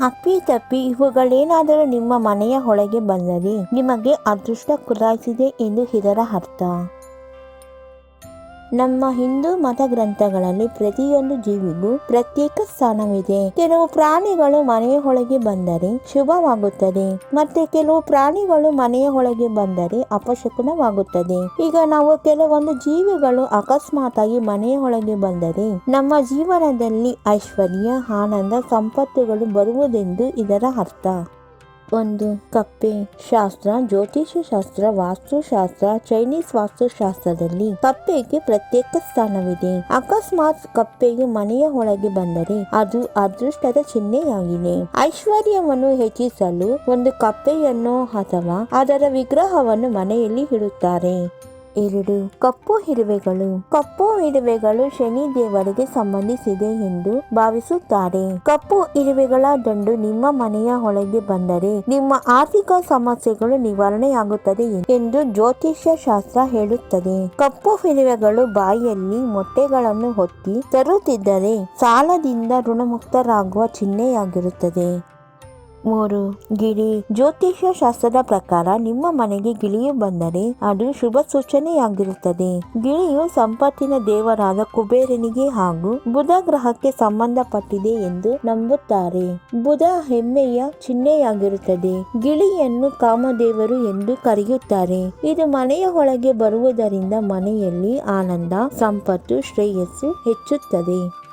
ಅಪ್ಪಿ ತಪ್ಪಿ ಇವುಗಳೇನಾದರೂ ನಿಮ್ಮ ಮನೆಯ ಒಳಗೆ ಬಂದರೆ ನಿಮಗೆ ಅದೃಷ್ಟ ಕುಲಾಯಿಸಿದೆ ಎಂದು ಇದರ ಅರ್ಥ. ನಮ್ಮ ಹಿಂದೂ ಮತ ಗ್ರಂಥಗಳಲ್ಲಿ ಪ್ರತಿಯೊಂದು ಜೀವಿಗೂ ಪ್ರತ್ಯೇಕ ಸ್ಥಾನವಿದೆ. ಕೆಲವು ಪ್ರಾಣಿಗಳು ಮನೆಯ ಒಳಗೆ ಬಂದರೆ ಶುಭವಾಗುತ್ತದೆ. ಮತ್ತೆ ಕೆಲವು ಪ್ರಾಣಿಗಳು ಮನೆಯ ಒಳಗೆ ಬಂದರೆ ಅಪಶಕುನವಾಗುತ್ತದೆ. ಈಗ ನಾವು ಕೆಲವೊಂದು ಜೀವಿಗಳು ಅಕಸ್ಮಾತ್ ಆಗಿ ಮನೆಯ ಒಳಗೆ ಬಂದರೆ ನಮ್ಮ ಜೀವನದಲ್ಲಿ ಐಶ್ವರ್ಯ, ಆನಂದ, ಸಂಪತ್ತುಗಳು ಬರುವುದೆಂದು ಇದರ ಅರ್ಥ. ಒಂದು ಕಪ್ಪೆ ಶಾಸ್ತ್ರ ಜ್ಯೋತಿಷ್ಯ ಶಾಸ್ತ್ರ, ವಾಸ್ತುಶಾಸ್ತ್ರ, ಚೈನೀಸ್ ವಾಸ್ತುಶಾಸ್ತ್ರದಲ್ಲಿ ಕಪ್ಪೆಗೆ ಪ್ರತ್ಯೇಕ ಸ್ಥಾನವಿದೆ. ಅಕಸ್ಮಾತ್ ಕಪ್ಪೆಯು ಮನೆಯ ಒಳಗೆ ಬಂದರೆ ಅದು ಅದೃಷ್ಟದ ಚಿಹ್ನೆಯಾಗಿದೆ. ಐಶ್ವರ್ಯವನ್ನು ಹೆಚ್ಚಿಸಲು ಒಂದು ಕಪ್ಪೆಯನ್ನು ಅಥವಾ ಅದರ ವಿಗ್ರಹವನ್ನು ಮನೆಯಲ್ಲಿ ಇಡುತ್ತಾರೆ. ಎರಡು ಕಪ್ಪು ಇರುವೆಗಳು ಕಪ್ಪು ಇರುವೆಗಳು ಶನಿ ದೇವರಿಗೆ ಸಂಬಂಧಿಸಿದೆ ಎಂದು ಭಾವಿಸುತ್ತಾರೆ. ಕಪ್ಪು ಇರುವೆಗಳ ದಂಡು ನಿಮ್ಮ ಮನೆಯ ಒಳಗೆ ಬಂದರೆ ನಿಮ್ಮ ಆರ್ಥಿಕ ಸಮಸ್ಯೆಗಳು ನಿವಾರಣೆಯಾಗುತ್ತದೆ ಎಂದು ಜ್ಯೋತಿಷ್ಯ ಶಾಸ್ತ್ರ ಹೇಳುತ್ತದೆ. ಕಪ್ಪು ಇರುವೆಗಳು ಬಾಯಿಯಲ್ಲಿ ಮೊಟ್ಟೆಗಳನ್ನು ಹೊತ್ತಿ ತರುತ್ತಿದ್ದರೆ ಸಾಲದಿಂದ ಋಣಮುಕ್ತರಾಗುವ ಚಿಹ್ನೆಯಾಗಿರುತ್ತದೆ. ಮೂರು. ಗಿಳಿ ಜ್ಯೋತಿಷ್ಯ ಶಾಸ್ತ್ರದ ಪ್ರಕಾರ ನಿಮ್ಮ ಮನೆಗೆ ಗಿಳಿಯು ಬಂದರೆ ಅದು ಶುಭ ಸೂಚನೆಯಾಗಿರುತ್ತದೆ. ಗಿಳಿಯು ಸಂಪತ್ತಿನ ದೇವರಾದ ಕುಬೇರನಿಗೆ ಹಾಗೂ ಬುಧ ಗ್ರಹಕ್ಕೆ ಸಂಬಂಧಪಟ್ಟಿದೆ ಎಂದು ನಂಬುತ್ತಾರೆ. ಬುಧ ಹೆಮ್ಮೆಯ ಚಿಹ್ನೆಯಾಗಿರುತ್ತದೆ. ಗಿಳಿಯನ್ನು ಕಾಮದೇವರು ಎಂದು ಕರೆಯುತ್ತಾರೆ. ಇದು ಮನೆಯ ಒಳಗೆ ಬರುವುದರಿಂದ ಮನೆಯಲ್ಲಿ ಆನಂದ, ಸಂಪತ್ತು, ಶ್ರೇಯಸ್ಸು ಹೆಚ್ಚುತ್ತದೆ.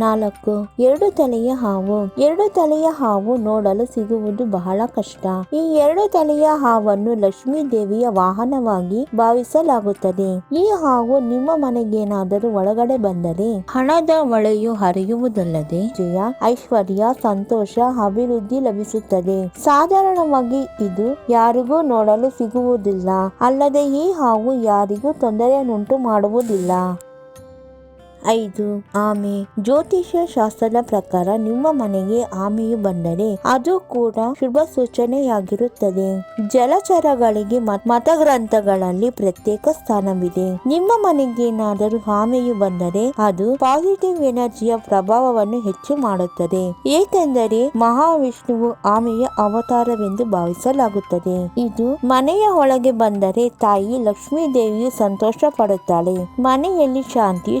ನಾಲ್ಕು, ಎರಡು ತಲೆಯ ಹಾವು. ಎರಡು ತಲೆಯ ಹಾವು ನೋಡಲು ಸಿಗುವುದು ಬಹಳ ಕಷ್ಟ. ಈ ಎರಡು ತಲೆಯ ಹಾವನ್ನು ಲಕ್ಷ್ಮೀ ದೇವಿಯ ವಾಹನವಾಗಿ ಭಾವಿಸಲಾಗುತ್ತದೆ. ಈ ಹಾವು ನಿಮ್ಮ ಮನೆಗೇನಾದರೂ ಒಳಗಡೆ ಬಂದರೆ ಹಣದ ಒಳೆಯು ಹರಿಯುವುದಲ್ಲದೆ ಜಯ, ಐಶ್ವರ್ಯ, ಸಂತೋಷ, ಅಭಿವೃದ್ಧಿ ಲಭಿಸುತ್ತದೆ. ಸಾಧಾರಣವಾಗಿ ಇದು ಯಾರಿಗೂ ನೋಡಲು ಸಿಗುವುದಿಲ್ಲ. ಅಲ್ಲದೆ ಈ ಹಾವು ಯಾರಿಗೂ ತೊಂದರೆಯನ್ನುಂಟು ಮಾಡುವುದಿಲ್ಲ. ಐದು. ಆಮೆ. ಜ್ಯೋತಿಷ್ಯ ಶಾಸ್ತ್ರದ ಪ್ರಕಾರ ನಿಮ್ಮ ಮನೆಗೆ ಆಮೆಯು ಬಂದರೆ ಅದು ಕೂಡ ಶುಭ ಸೂಚನೆಯಾಗಿರುತ್ತದೆ. ಜಲಚರಗಳಿಗೆ ಮತ್- ಮತಗ್ರಂಥಗಳಲ್ಲಿ ಪ್ರತ್ಯೇಕ ಸ್ಥಾನವಿದೆ. ನಿಮ್ಮ ಮನೆಗೆ ಏನಾದರೂ ಆಮೆಯು ಬಂದರೆ ಅದು ಪಾಸಿಟಿವ್ ಎನರ್ಜಿಯ ಪ್ರಭಾವವನ್ನು ಹೆಚ್ಚು ಮಾಡುತ್ತದೆ. ಏಕೆಂದರೆ ಮಹಾವಿಷ್ಣುವು ಆಮೆಯ ಅವತಾರವೆಂದು ಭಾವಿಸಲಾಗುತ್ತದೆ. ಇದು ಮನೆಯ ಒಳಗೆ ಬಂದರೆ ತಾಯಿ ಲಕ್ಷ್ಮೀ ದೇವಿಯು ಸಂತೋಷ ಪಡುತ್ತಾಳೆ ಮನೆಯಲ್ಲಿ ಶಾಂತಿ